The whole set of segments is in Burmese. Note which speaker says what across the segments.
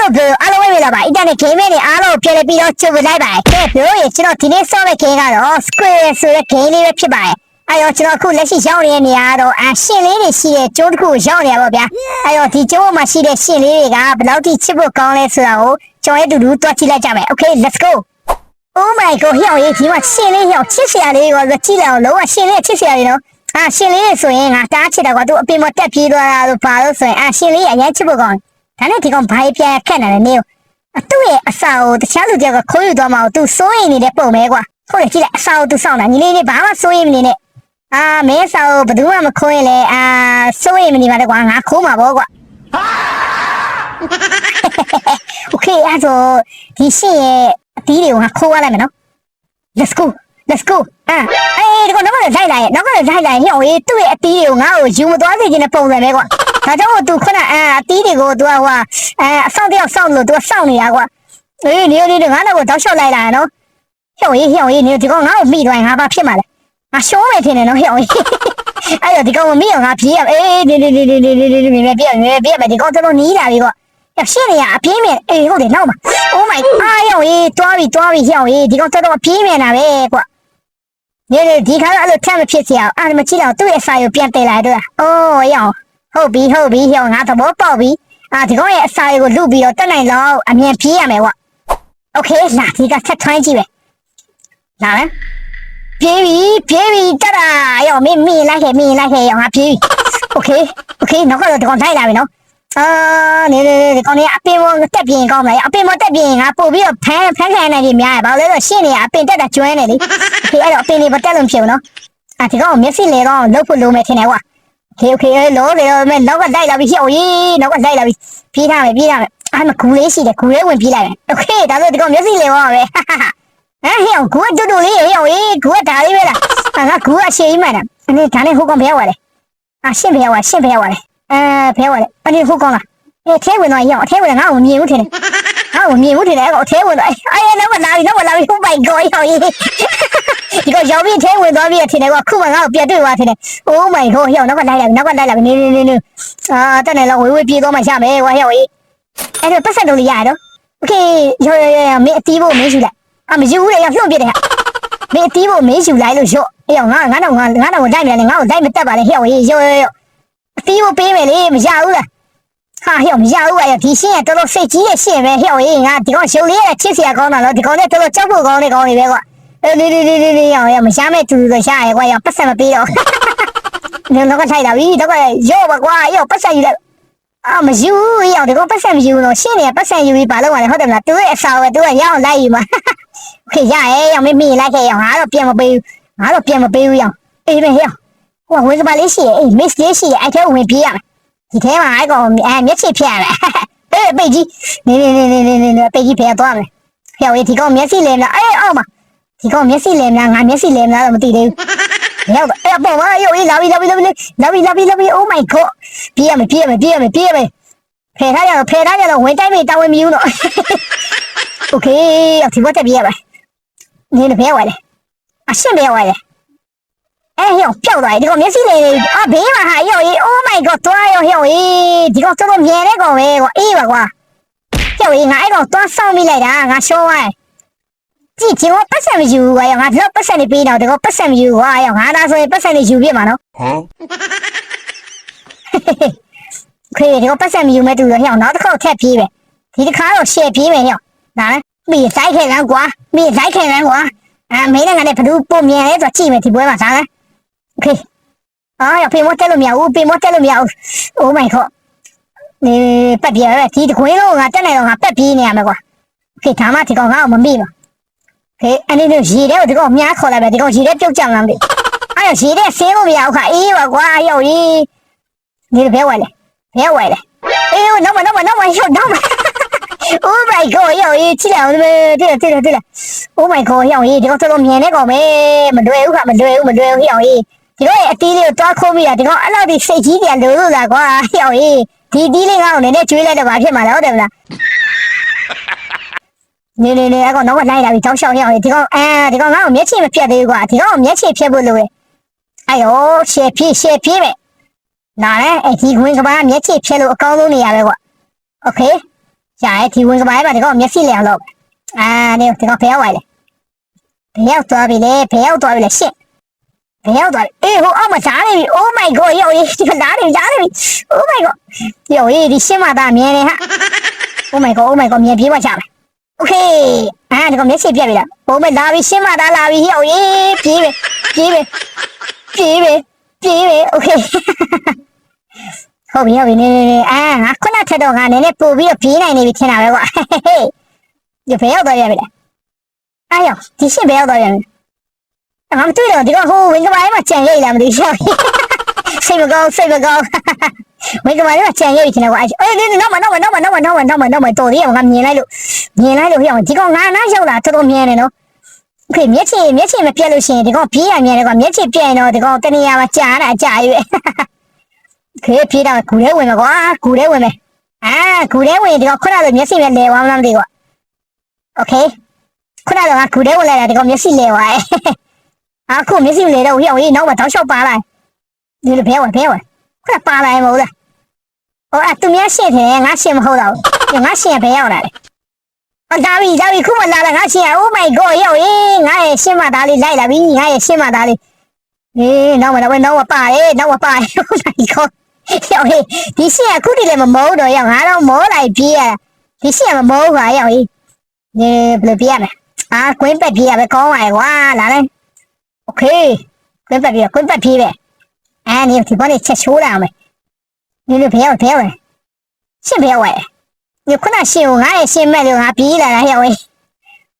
Speaker 1: လို့ပြောအားလုံးဝေးလာပါအင်တာနက်ဂိမ်းတွေအားလုံးပြန်လည်ပြီးတော့ကြိုလိုက်ပါကဲပြောရင်ကျွန်တော်ဒီနေ့ဆော့တဲ့ဂိမ်းကတော့ Square ဆိုတဲ့ဂိမ်းလေးပဲဖြစ်ပါတယ်အဲ့တော့ကျွန်တော်အခုလက်ရှိရောက်နေတဲ့နေရာကတော့အရှင်လေးတွေရှိတဲ့ကျိုးတစ်ခုကိုရောက်နေရပါဗျာအဲ့တော့ဒီကျိုးမှာရှိတဲ့ရှင်လေးတွေကဘယ်လောက်ထိချစ်ဖို့ကောင်းလဲဆိုတာကိုကျွန်တော်ရဲ့အတူတူတွက်ကြည့်လိုက်ကြမယ် Okay let's go Oh my god ဟျောင်းရေးဒီမှာရှင်လေးဟျောင်းချစ်စရာလေးကိုကြည့်လိုက်အောင်လုံးဝရှင်လေးချစ်စရာလေးနော်အာရှင်လေးဆိုရင်ငါတားချစ်တယ်ကွာသူအပြင်မှာတက်ပြေးသွားတာလို့ပါလို့ဆိုရင်အာရှင်လေးအရင်ချစ်ဖို့ကောင်း ဒါနဲ့ဒီကောင်ဘာပြန်ခက်နေလဲနေအတူရဲ့အစာကိုတခြားလူတယောက်ကခိုးယူသွားမှသူစိုးရင်နေတဲ့ပုံပဲကွာဟုတ်တယ်ကြည့်လိုက်အစာကိုသူစောင့်တာညီလေးလေးဘာမှစိုးရင်မနေနဲ့အာမင်းစာကိုဘယ်သူမှမခိုးရင်လေအာစိုးရင်မနေပါနဲ့ကွာငါခိုးမှာပေါ့ကွာ โอเคအဲ့တော့ဒီရှင်ရဲ့အတီးတွေကိုငါခိုးရလိုက်မယ်နော် let's go let's go အာအေးဒီကတော့လည်းလိုက်လာရဲ့နောက်ကလည်းလိုက်လာရဲ့ဟိုအေးသူ့ရဲ့အတီးတွေကိုငါ့ကိုယူမသွားစေချင်တဲ့ပုံစံပဲကွာ ဒါကြောင့်သူခုနအာအတီးတွေကို तू ကဟိုအဲအဆောင်တယောက်စောင့်လို့ तू စောင့်နေတာကွာအေးနေနေငါတော့ကိုတောက်လျှောက်လိုက်လာနော်ဟိုအေးဟိုအေးနေဒီကောင်ငါ့ကိုမိသွားရင်ငါဘာဖြစ်မှာလဲငါရှောမယ်ထင်တယ်နော်ဟိုအေးအဲ့တော့ဒီကောင်မမိအောင်ငါပြေးရအေးနေနေနေနေနေနေနေနေပြေးရပြေးရဒီကောင်တော့နီးလာပြီကွာရရှင်းနေရအပြင်းမြန်အေးဟုတ်တယ်နောက်မှာ Oh my အာရောအေးတွားပြီတွားပြီဟျောင်းအေးဒီကောင်တော်တော်ပြင်းမြန်တာပဲကွာနေနေဒီခါကအဲ့လိုထမ်းမဖြစ်စရာအာမကြည့်တော့သူ့ရဲ့အစာကိုပြန်တင်လာတော့အိုးရောင်း ဟုတ်ပြီဟုတ်ပြီဟျောင်းငါသဘောပေါက်ပြီအာဒီကောင်ရဲ့အစာကိုလုပြီးတော့တက်နိုင်တော့အမြန်ပြေးရမယ်ကွာโอเคလာဒီကဆက်ထွန်းကြည့်ပဲလာမယ်ပြေးပြီပြေးပြီတက်တာရောင်းမင်းမင်းလိုက်ခဲ့မင်းလိုက်ခဲ့ရောင်းငါပြေးပြီโอเคโอเคနောက်ကတော့ဒီကောင်ထိုက်လာပြီနော် အာနေနေနေဒီကောင်လေးအပင်မတက်ပြင်းကောင်းမလားအပင်မတက်ပြင်းငါပို့ပြီးတော့ဖမ်းဖမ်းခံနိုင်ပြီများရဘာလို့လဲဆိုရှင်းနေရအပင်တက်တာကျွမ်းနေလေဒီအဲ့တော့အပင်လေးမတက်လို့မဖြစ်ဘူးနော်အာဒီကောင်မျက်စိလေကောင်လှုပ်ဖို့လိုမယ်ထင်တယ်ကွာ โอเคโอเคလောလေလောမဲနောက်ကလိုက်လာပြီဟိုရေးနောက်ကလိုက်လာပြီပြေးထားမယ်ပြေးထားမယ်အာမကူလေးရှိတယ်ကူလေးဝင်ပြေးလိုက်မယ်โอเคဒါဆိုဒီကောင်မျက်စိလေကောင်ပဲဟမ်ဟဲ့ကူတူတူလေးဟဲ့ရေးကူဒါလေးပဲလားအာငါကူအရှိကြီးမှန်တယ်အနေဒါနဲ့ဟိုကောင်ဘယ်ရောက်လာလဲအာရှင်းဘယ်ရောက်လာရှင်းဘယ်ရောက်လာလဲအဲဘယ်ရောက်လာလဲအနေဟိုကောင်လား အဲထဲဝင်သွားရောက်အထဲဝင်ငါ့ကိုမြင်ဘူးထင်တယ် ငါ့ကိုမြင်ဘူးထင်တယ်အဲ့ကအထဲဝင်သွားအဲ့အဲ့နောက်လာပြီနောက်လာပြီ Oh my god ရောက်ရေးဒီကရောက်ပြီးထဲဝင်သွားပြီထင်တယ်ကွာခုမှငါ့ကိုပြတ်တွေ့သွားထင်တယ် Oh my god ရောက်နောက်ကလိုက်လာပြီနောက်ကလိုက်လာပြီနေနေနေနေအာတက်နေလောက်ဝေးဝေးပြေးသွားမှရမယ်ကွာရောက်ရေးအဲ့တော့ပတ်ဆက်လို့ရရတော့ Okay ရောရောရောမင်းအတီးဖို့မင်းယူလိုက်အမယူဘူးလေရောက်လှုပ်ပြတယ်ဟာမင်းအတီးဖို့မင်းယူလိုက်လို့ရော့အေးငါငါတော့ငါငါတော့လိုက်မယ်လေငါ့ကိုလိုက်မတက်ပါနဲ့ဟဲ့ရေးရောရောရောအတီးဖို့ပေးမယ်လေမရဘူးလား ဟာဟဲ့မရဘူးအဲ့ဒီရှင်းရတော်တော်စိတ်ကြီးရဲ့ရှင်းပဲဟဲ့ဟေးငါဒီကောင်ရှုံလေးရချစ်စရာကောင်းတာလို့ဒီကောင်နဲ့တော်တော်ကြောက်ဖို့ကောင်းနေကောင်းနေပဲကွာအေးလေးလေးလေးလေးရောရမရှားမဲ့တူတူတော့ရှားရကွာရပတ်စံမပေးတော့ဒီတော့ကထိုက်တာပြီတော့ကရော့ပါကွာရော့ပတ်စံယူလိုက်အာမယူရောဒီကောင်ပတ်စံမယူတော့ရှင်းနေပတ်စံယူပြီးပါလို့ရတယ်ဟုတ်တယ်မလားသူရဲ့အစာပဲသူကရအောင်လိုက်ယူမှာခေရရဲရောမမေ့လိုက်ခဲ့ရောငါတော့ပြန်မပေးဘူးငါတော့ပြန်မပေးဘူးရောအေးပဲဟဲ့ဟိုဝေးကပါလေးရှိရဲ့အေး miss လေးရှိရဲ့အဲ့ထဲဝင်ပြေးရမယ် ဒီထဲမှာအဲ့ကောင်အဲမျက်စိဖြတ်ရတယ်အေးပိတ်ကြီးနေနေနေနေနေနေပိတ်ကြီးဖယ်သွားမယ်ဟဲ့ဝေးဒီကောင်မျက်စိလဲမလားအေးအောက်မှာဒီကောင်မျက်စိလဲမလားငါမျက်စိလဲမလားတော့မသိသေးဘူးရောက်တော့အဲ့ပေါ်မှာရောအေးလာပြီလာပြီလာပြီလာပြီလာပြီလာပြီ Oh my god ပြေးရမယ်ပြေးရမယ်ပြေးရမယ်ပြေးရမယ်ဖယ်ထားကြတော့ဖယ်ထားကြတော့ဝင်တိုင်းမေတာဝန်မယူတော့ Okay ဒီဘက်တက်ပြေးရမယ်နေနေဖယ်ဝဲလေအရှင်းဖယ်ဝဲလေ အဲဟျောဖြောက်သွားပြီဒီကောင်မျက်စိလေးအာဘေးမှာဟာဟျောကြီး Oh my god သွားရောဟျောကြီးဒီကောင်တော်တော်မြဲတဲ့ကောင်ပဲကွာအေးပါကွာဟျောကြီးငါအဲ့ကောင်သွားဆောင်မိလိုက်တာငါရှောင်းသွားကြည့်ကျင်ပတ်စံမယူကွာရောငါဒီတော့ပတ်စံနေပေးတော့ဒီကောင်ပတ်စံမယူကွာ
Speaker 2: ရော
Speaker 1: ငါဒါဆိုရင်ပတ်စံနေယူပြမှာနော်ဟမ်ခေဒီကောင်ပတ်စံမယူမဲ့တူရောဟျောနောက်တစ်ခေါက်ထက်ပြေးပဲဒီတစ်ခါတော့ရှယ်ပြေးမယ်ဟျောဒါလဲမိဆိုင်ခဲလန်းကွာမိဆိုင်ခဲလန်းကွာအဲမင်းနဲ့ငါနဲ့ဘယ်သူပုံမြင်လဲဆိုတော့ကြည့်မယ်ဒီပွဲမှာဒါလဲ မရဘူး被我တက်လို့မရဘူး Oh my god နေပတ်ပြေပဲဒီတခွင်းလုံးငါတက်နေတော့ငါပတ်ပြေးနေရမယ်ကွာ Okay ဒါမှဒီကောင်ငါ့ကိုမမိပါ Okay အနေနဲ့ရေတဲ့ကိုဒီကောင်မြားခေါ်လိုက်ပဲဒီကောင်ရေတဲ့ပြုတ်ကြမှာမသိအဲ့ရရေတဲ့ဆင်းလို့မရဘူးခါအေးပါကွာရောက်ရေးနေဘဲဝဲလေဘဲဝဲလေအေးနောက်မနောက်မနောက်မရောက်နောက်မ Oh my god ရောက်ရေးကြည့်လိုက်အောင်ဒီတဲ့တဲ့တဲ့ Oh my god ရောက်ရေးဒီကောင်တော်တော်မြင်နေကောင်ပဲမလွယ်ဘူးခါမလွယ်ဘူးမလွယ်ဘူးရောက်ရေး ဒီတော့အတီးလေးကိုတွားခိုးမိတာဒီကောင်အဲ့လောက်ဒီစိတ်ကြီးပြန်လို့လို့လားကွာဟျောက်ရေးဒီတီးလေးကောင်နည်းနည်းကျွေးလိုက်တော့ဘာဖြစ်မှာလဲဟုတ်တယ်မလားနေနေနေအကောင်တော့လိုက်လာပြီတောက်လျှောက်ဟျောက်ရေးဒီကောင်အာဒီကောင်ငါ့ကိုမျက်ခြေမပြတ်သေးဘူးကွာဒီကောင်ကိုမျက်ခြေဖြတ်ဖို့လိုတယ်အဲ့ယောရှေ့ပြေးရှေ့ပြေးပဲနားလဲအဲ့ဒီခွင်းကဘာမျက်ခြေဖြတ်လို့အကောင်းဆုံးနေရပဲကွာโอเค ရှာရဲဒီဝင်ကပိုင်းမှာဒီကောင်မျက်စိလဲအောင်လုပ်အာနေဒီကောင်ဖျောက်သွားလေဖျောက်သွားပြီလေဖျောက်သွားပြီလေရှင့် ဖျောက်သွားပြီအေးဟိုအောက်မှာဓာတ်နေပြီ Oh my god ယောဒီဒီဓာတ်နေဓာတ်နေပြီ Oh my god ယောဒီရှင်းမသားမြင်နေဟာ Oh my god Oh my god မြင်ပြေးသွားချမယ် Okay အာဒီကောင်မျက်စိပြက်ပြီလားဘုံမဲ့လာပြီရှင်းမသားလာပြီယောဒီပြေးပဲပြေးပဲပြေးပဲပြေးပဲ Okay ဟုတ်ပြီဟုတ်ပြီနေနေနေအာငါခုနထက်တော့ငါနည်းနည်းပို့ပြီးတော့ပြေးနိုင်နေပြီထင်တာပဲကွာဒီဘယ်ရောက်သွားရပြီလဲအားရောက်ဒီရှင်းဘယ်ရောက်သွားရပြီ ငါမတွေ့တော့ဒီကဟိုဝင်းကပိုင်းမှာကြံရိတ်လာမသိဘူးစိတ်မကောင်းစိတ်မကောင်းဝင်းကပိုင်းမှာကြံရိတ်ထင်တယ်ကွာအေးနေနောက်မနောက်မနောက်မနောက်မနောက်မနောက်မနောက်မတော်သေးရငါမြင်လိုက်လို့မြင်လိုက်လို့ဟိအောင်ဒီကောင်ငါနားရောက်လာတော်တော်မြင်နေနော်โอเคမျက်ခြေမျက်ခြေမပြတ်လို့ရှိရင်ဒီကောင်ပြေးရမြင်တယ်ကွာမျက်ခြေပြတ်ရင်တော့ဒီကောင်တနေရာမှာကြာတာကြာရွေး ခေပြေးတော့ဂူထဲဝင်မှာကွာဂူထဲဝင်မယ်အာဂူထဲဝင်ဒီကောင်ခုနကမျက်စိနဲ့လဲသွားမှမသိကွာโอเคခုနကငါဂူထဲဝင်လိုက်တာဒီကောင်မျက်စိလဲသွားရဲ့ အခုမျက်စိလဲတော့ဟိအောင်ကြီးနောက်မှာတောက်လျှောက်ပါလာဒီလိုဘဲဝင်ဘဲဝင်ခုနပါလာရင်မဟုတ်လားဟိုအသူများရှင်းတယ်ငါရှင်းမဟုတ်တော့ဘူးငါရှင်းဘဲရောက်လာတယ်ဟောဒါပြီဒါပြီခုမှလာလာငါရှင်းရ Oh my god ရောက်ရေးငါရဲ့ရှင်းမသားလေးလိုက်လာပြီငါရဲ့ရှင်းမသားလေးအေးနောက်မှာတော့နောက်မှာပါတယ်နောက်မှာပါတယ် Oh my god ရောက်ဟေးဒီရှင်းအခုတည်းလည်းမမိုးတော့ရောက်ငါတော့မောလိုက်ပြေးရဒီရှင်းမမိုးပါရောက်ဟေးနေဘယ်လိုပြေးရမလဲအာကွင်းပက်ပြေးရပဲကောင်းပါရဲ့ကွာလာလိုက် โอเคကွင်းပက်ပြေးကွင်းပက်ပြေးပဲအာနေဒီဘောလေးချက်ချိုးလာအောင်မယ်နေလို့ဘယ်ရောက်ဘယ်ရောက်ရှင်းဘယ်ရောက်ဒီခုနရှင်းကိုငါရဲ့ရှင်းမဲ့လို့ငါပြေးလာတာရောက်ဟေး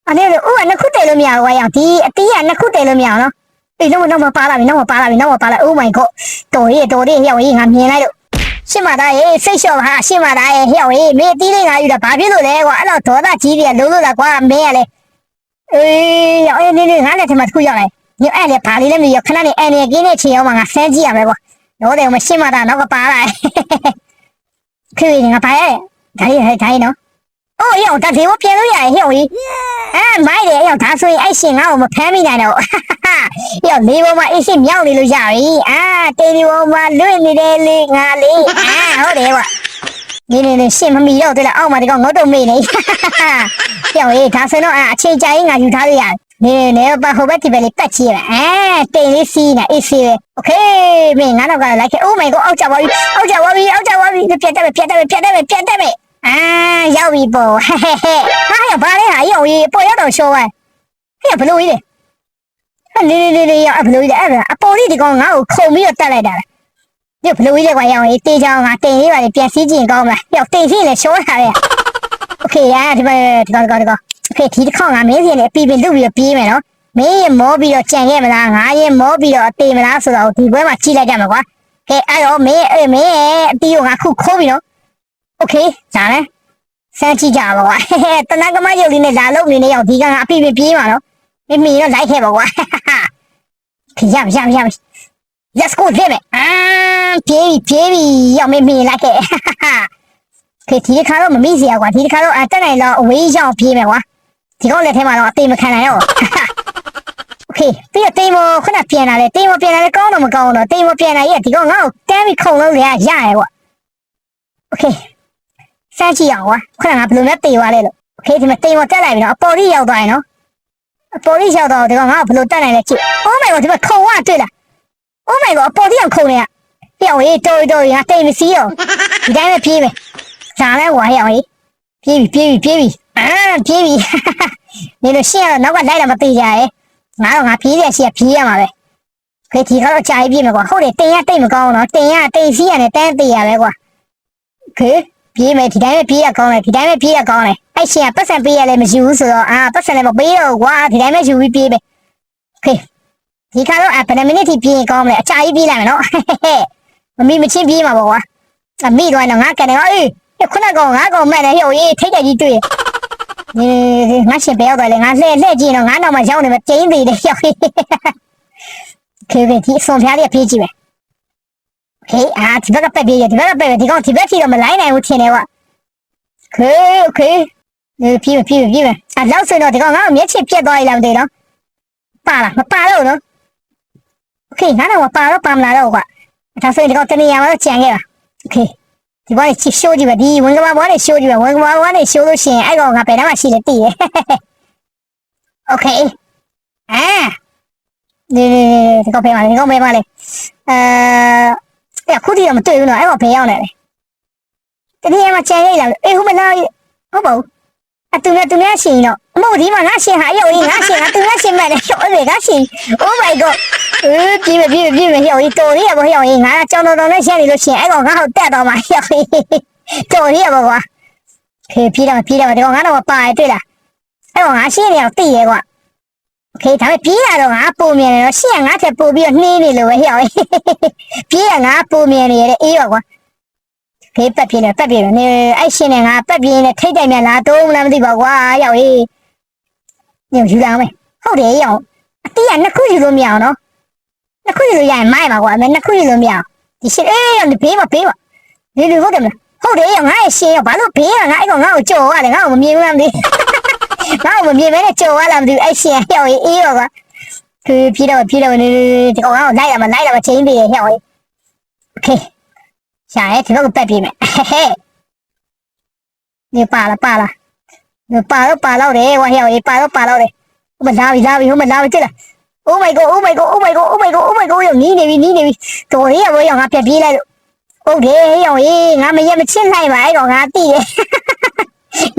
Speaker 1: အဲ့ဒါဦးကနှစ်ခုတည်လို့မရဘူးကွာရောက်ဒီအတီးကနှစ်ခုတည်လို့မရအောင်နော်အေးတော့တော့ပါလာပြီတော့ပါလာပြီတော့ပါလာ Oh my god တော်ရေးတော်ရေးဟျောက်ရေးငါမြင်လိုက်လို့ရှင်းမသားရေးစိတ်လျှော့ဟာရှင်းမသားရေးဟျောက်ရေးမင်းတီးလေးငါယူတာဘာဖြစ်လို့လဲကွာအဲ့တော့ဒေါသကြီးတွေကလုံးလို့လားကွာမင်းကလေအေးရောက်အေးနေနေငါလည်းထမတစ်ခုရောက်လိုက် ညအဲ့လေဘာလေးလဲမရခဏနေအဲ့နေကင်းနေချင်အောင်ငါဆန်းကြည့်ရမယ်ကွာတော့တယ်မရှင်းမသားနောက်ကပါလာခေငါပါရဲ့ဒါရီဟဲ့ဒါရီနော်အိုးရောက်ဒါဒီကိုပြင်လို့ရရဲ့ဟျောက်ရေးအဲမိုက်တယ်ရောက်ဒါဆိုရင်အဲ့ရှင်ငါ့ကိုမဖမ်းမိနိုင်တော့ရောက်လေးပေါ်မှာအရှိမြောက်နေလို့ရပြီအာတေဒီပေါ်မှာလွင့်နေတယ်လေငါလေးအာဟုတ်တယ်ကွာနေနေနေရှင်းမမီတော့တယ်လားအောက်မှာဒီကောင်ငုတ်တုံမေးနေပြောင်းရေးဒါဆိုတော့အချိန်ကြာရင်ငါယူထားလို့ရတယ် နေနေပါဟိုဘက်ဒီဘက်လေးပတ်ချီရအဲတိန်လေးစီးနေအေးစီးပဲโอเคမင်းငါတော့ကလိုက်ခဲ့ Oh my god အောက်ကြပါပြီအောက်ကြပါပြီအောက်ကြပါပြီပြတ်တယ်ပြတ်တယ်ပြတ်တယ်ပြတ်တယ်အာရောက်ပြီပေါ့ဟဲ့ဟဲ့ဟာရဘာလဲဟာရောက်ရေးပေါ်ရတော့ရှော့ဝဲဟဲ့ဘလို့ကြီးလေ လေလေလေလေရောက်ဘလို့လဲအဲ့ဒါအပေါ်လေးဒီကောင်ငါ့ကိုခုံပြီးတော့တက်လိုက်တာလေဒီဘလို့လဲကွာရောက်ရေးတေးချောင်းငါတင်ရေးပါလေပြန်စီးကြည့်ကောင်းမလားရောက်တင်စီးလေရှောတာလေโอเคရဒီမှာဒီကောင်ဒီကောင်ဒီကောင် โอเคဒီတစ်ခေါက်ငါမင်းစီနဲ့ပြီးပြီးလုပြီးတော့ပြေးမယ်နော်မင်းရင်မောပြီးတော့ကြံခဲ့မလားငါရင်မောပြီးတော့တေးမလားဆိုတော့ဒီဘွဲမှာကြည့်လိုက်ကြမှာကွာကဲအဲ့တော့မင်းအဲ့မင်းရဲ့အတီးကိုငါခုခိုးပြီနော်โอเคဇာလဲစမ်းကြည့်ကြပါကွာတနကမရုပ်လေးနဲ့လာလို့နေနေရောက်ဒီကငါအပြည့်ပြပြေးမှာနော်မင်းမင်းတော့လိုက်ခဲ့ပါကွာ ရရရရ Let's go ပြေးမယ်အာပြေးပြီပြေးပြီရောက်မေးမေးလိုက်ခဲ့ခေဒီတစ်ခါတော့မမိစရာကွာဒီတစ်ခါတော့အတက်နိုင်တော့အဝေးရောက်ပြေးမယ်ကွာ ဒီကောင်လက်ထဲမှာတော့အသေးမခံနိုင်တော့โอเคပြီးတော့တိမ်မခုနပြန်လာလေတိမ်မပြန်လာလေကောင်းတော့မကောင်းတော့တိမ်မပြန်လာရဲ့ဒီကောင်ငါ့ကိုတန်းပြီးခုံလို့လေရရကွာโอเคစမ်းကြည့်အောင်ကွာခုနကဘယ်လိုလဲတေသွားလဲလို့โอเคဒီမှာတိမ်မတက်လိုက်ပြီနော်အပေါ်ကြီးရောက်သွားရင်နော် ပေါ်လေးရောက်တော့ဒီကောင်ငါ့ကိုဘယ်လိုတက်နိုင်လဲကြည့် Oh my god ဒီမှာခုံဝတွေ့လား Oh my god အပေါ်ကြီးအောင်ခုံနေရပြောင်းရေးတော်တော်ရတိတ်မစီးတော့ဒီတိုင်းပဲပြေးမယ်ဇာလဲဝါရအောင်ရေးပြေးပြီပြေးပြီပြေးပြီ အာပြေးပြီနေလို့ရှင်းရတော့နောက်ကလိုက်လာမသေးကြရဲ့ငါတော့ငါပြေးရရှိရပြေးရမှာပဲခေဒီကတော့ကြာကြီးပြေးမယ်ကွာဟုတ်တယ်တင်ရတိတ်မကောင်းတော့တင်ရတိတ်စီးရတယ်တန်းသေးရပဲကွာခေပြေးမယ်ဒီတိုင်းပဲပြေးရကောင်းတယ်ဒီတိုင်းပဲပြေးရကောင်းတယ်အဲ့ရှင်ကပတ်စံပေးရလဲမရှိဘူးဆိုတော့အာပတ်စံလည်းမပေးတော့ကွာဒီတိုင်းပဲယူပြီးပြေးမယ်ခေဒီခါတော့အဘယ်မိနစ်ထိပြေးရင်ကောင်းမလဲအကြာကြီးပြေးလိုက်မယ်နော်မမီမချင်းပြေးမှာပေါ့ကွာအမိတော့တော့ငါကန်တယ်အေးခုနကောင်ငါကောင်မဲ့တယ်ဟိုရေးထိတ်ကြကြီးတွေ့ ဒီငါရှင်ပဲရောက်တော့လေငါလှဲ့လှဲ့ကြည့်တော့ငါနောက်မှရောက်နေမှာကျင်းသေးတယ်ရောက်ခေဗင်ဒီဆုံးဖျားလေးပြေးကြည့်မယ်ဟေးအာဒီဘက်ကပက်ပြေးရဒီဘက်ကပက်ဒီကောင်ဒီဘက်ထိတော့မလိုက်နိုင်ဘူးထင်တယ်ကွာခေโอเคနေပြေးပြေးပြေးအလောက်ဆိုတော့ဒီကောင်ငါ့ကိုမျက်ချစ်ပြက်သွားရလားမသိနော်ပါလားမပါတော့နော်โอเคငါတော့ပါတော့ပါမလာတော့ကွာဒါဆိုရင်ဒီကောင်တနေရာမှာတော့ကြံခဲ့တာโอเค ဒီဘောလေးချစ်ရှိုးကြည့်ပါဒီဝင်ကဘာဘောလေးရှိုးကြည့်ပါဝင်ကဘာဘောလေးရှိုးလို့ရှိရင်အဲ့ကောင်ကဘယ်တော့မှရှိတယ်တည်ရ โอเคอ่าဒီဒီကောဖေးပါလေဒီကောဖေးပါလေအဲအဲ့ခုတည်းတော့မတွေ့ဘူးနော်အဲ့ကောင်ဖေးရောက်နေတယ်တတိယမှာချန်ရိတ်လာအေးဟုတ်မလားဟုတ်ပါဘူးအတူနဲ့တူနဲ့ရှင်တော့အမို့ဒီမှာငါရှင်ဟာအယောကြီးငါရှင်ငါတူနဲ့ရှင်မဲ့လေဟောအေးငါရှင် Oh my god အေးပြေးမပြေးမပြေးမဟျော်ကြီးတော်ရရပေါ့ဟျော်ကြီးငါကကြောင်တော်တော်နဲ့ရှက်နေလို့ရှင်အဲ့ကောင်ငါ့ကိုတက်တော့မှဟျော်ကြီးတော်ရရပေါ့ကွာခေပြေးတော့ပြေးတော့ဒီကောင်ငါတော့ပါရတွေ့လားအဲ့ကောင်ငါရှင်းနေအောင်သိရဲကွာခေဒါပေမဲ့ပြေးတာတော့ငါပုံမြင်တယ်တော့ရှင်းကငါထက်ပိုပြီးတော့နှေးနေလို့ပဲဟျော်ကြီးပြေးရငါပုံမြင်နေရတဲ့အေးပါကွာခေပတ်ပြင်းနေပတ်ပြင်းနေအဲ့ရှင်းနေငါပတ်ပြင်းနေထိတ်တိုင်မြန်လားတော့မလားမသိပါကွာဟျော်ကြီးညယူလာမယ်ဟုတ်တယ်ဟျော်အတီးကနှစ်ခုယူလို့မရအောင်နော် နှစ်ခုယူလို့ရရင်မိုက်ပါကွာအဲ့နှစ်ခုယူလို့မရအောင်ဒီရှင်အေးရောက်ဘေးပါဘေးပါဒီလိုဟုတ်တယ်မလားဟုတ်တယ်ရောက်ငါရဲ့ရှင်ရောက်ဘာလို့ဘေးကငါအဲ့ကောင်ငါ့ကိုကြော်ရတယ်ငါ့ကိုမမြင်ဘူးလားမသိ ငါ့ကိုမမြင်မဲနဲ့ကြော်ရလားမသိဘူးအဲ့ရှင်ဟဲ့အေးအေးရောကคือพี่တော့พี่တော့နေဒီကောင်ကလိုက်ရမှာလိုက်ရမှာချင်းပြီးရဟဲ့ဟေးโอเคရှာရဲဒီတော့ပတ်ပြေးမယ်ဟဲ့နေပါလားပါလားနေပါတော့ပါတော့တယ်ဝါဟဲ့ဟေးပါတော့ပါတော့တယ်ဟိုမလာပြီလာပြီဟိုမလာပြီတိလား Oh my god oh my god oh my god oh my god oh my god ရောနီးနေပြီနီးနေပြီတော်ရရဘောရောငါပြပြေးလိုက်လို့ဟုတ်တယ်ဟဲ့ဟေးငါမရက်မချင်းလိုက်ပါအဲ့တော့ငါတိတယ်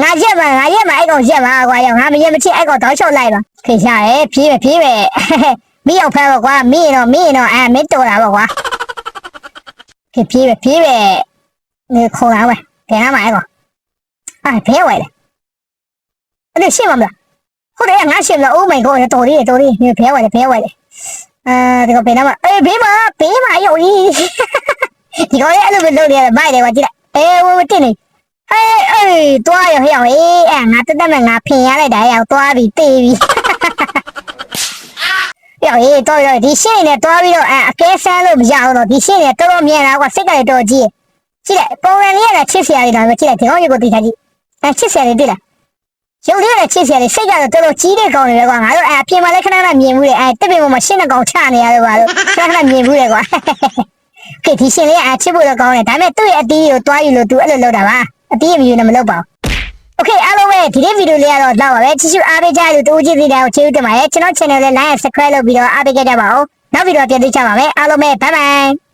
Speaker 1: ငါရက်ပါငါရက်ပါအဲ့ကောင်ရက်ပါကွာရောငါမရက်မချစ်အဲ့ကောင်တောင်းလျှောက်လိုက်ပါခေရှာရဲဖြေးပဲဖြေးပဲမိအောင်ဖမ်းပါကွာမိရင်တော့မိရင်တော့အဲမင်းတော်တာပေါ့ကွာခေဖြေးပဲဖြေးပဲနေခေါ်လာပဲဘယ်နာမှာအဲ့ကောင်အဲဘဲဝဲလေအဲ့ဒါရှင်းမမလား ဟုတ်တယ်ငါရှင်းမလား Oh my god တော်ရီတော်ရီနေဘဲဝဲလေဘဲဝဲလေအဲဒီကဘယ်နာမှာအေးဘေးမှာဘေးမှာရောကြီးဒီကောင်လည်းအဲ့လိုပဲလုပ်နေရတယ်မိုက်တယ်ကွာကြည့်လိုက်အေးဝဝတင်နေအေးအေးတွားရဟဲ့အောင်အေးအဲ့ငါတက်တက်မဲ့ငါဖင်ရလိုက်တာရောက်တွားပြီးတေးပြီးယောအေးတော့ရဒီရှင်းနေတွားပြီးတော့အဲအကဲဆန်းလို့မရအောင်တော့ဒီရှင်းနေတော်တော်မြင်လာကွာစိတ်ကလေးတော်ကြီးကြည့်လိုက်ပုံရံလေးရတာချစ်စရာလေးတော့ကြည့်လိုက်ဒီကောင်ရေကိုတိထားကြည့်အဲချစ်စရာလေးတွေ့လား ရုပ်လေးနဲ့ချစ်စရာလေးစိတ်ကတော့တော်တော်ကြီးတဲ့ကောင်တွေပဲကွာငါတို့အဲအပြင်မှာလည်းခဏခဏမြင်မှုတယ်အဲတက်ပင်ပေါ်မှာရှင်းတဲ့ကောင်ချနေရတယ်ကွာလို့ခဏခဏမြင်မှုတယ်ကွာကဲဒီရှင်းလေးအချစ်ဖို့တော့ကောင်းတယ်ဒါပေမဲ့သူ့ရဲ့အတီးကိုတွားယူလို့ तू အဲ့လိုလုပ်တာပါအတီးအမြူနဲ့မလုပ်ပါဘူး။ Okay အားလုံးပဲဒီနေ့ဗီဒီယိုလေးကတော့တော့ပါပဲကြည့်ရှုအားပေးကြလို့တူကြည့်သေးတယ်ကိုကျေးဇူးတင်ပါတယ်ကျွန်တော် channel လေး like and subscribe လုပ်ပြီးတော့အားပေးကြကြပါဦး။နောက်ဗီဒီယိုပြန်တွေ့ကြပါမယ်အားလုံးပဲ bye bye